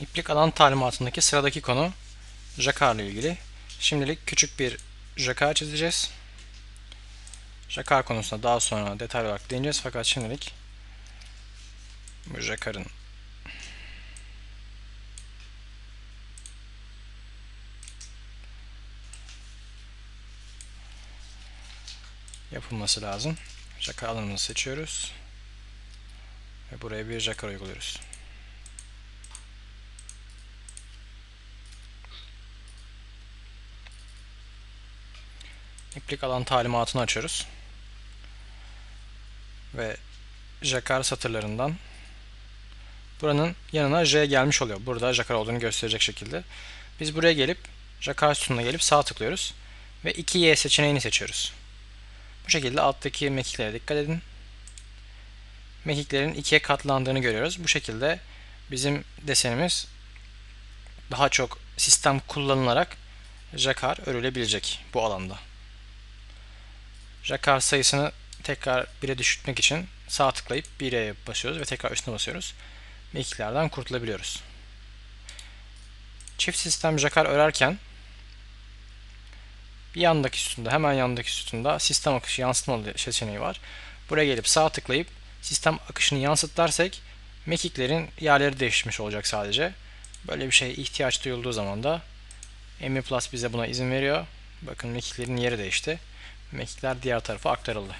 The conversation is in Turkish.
İplik alan talimatındaki sıradaki konu jakar ile ilgili. Şimdilik küçük bir jakar çizeceğiz. Jakar konusunda daha sonra detaylı olarak değineceğiz fakat şimdilik bu jakarın yapılması lazım. Jakar alanımızı seçiyoruz. Ve buraya bir jakar uyguluyoruz. İplik alan talimatını açıyoruz. Ve jakar satırlarından buranın yanına J gelmiş oluyor. Burada jakar olduğunu gösterecek şekilde. Biz buraya gelip jakar sütununa gelip sağ tıklıyoruz. Ve 2Y seçeneğini seçiyoruz. Bu şekilde alttaki mekiklere dikkat edin. Mekiklerin ikiye katlandığını görüyoruz. Bu şekilde bizim desenimiz daha çok sistem kullanılarak jakar örülebilecek bu alanda. Jakar sayısını tekrar 1'e düşürtmek için sağ tıklayıp 1'e basıyoruz ve tekrar üstüne basıyoruz. Mekiklerden kurtulabiliyoruz. Çift sistem jakar örerken bir yandaki sütunda, hemen yandaki sütunda sistem akışı yansıtma seçeneği var. Buraya gelip sağ tıklayıp sistem akışını yansıt dersek mekiklerin yerleri değişmiş olacak sadece. Böyle bir şeye ihtiyaç duyulduğu zaman da MI Plus bize buna izin veriyor. Bakın mekiklerin yeri değişti. Mekikler diğer tarafa aktarıldı.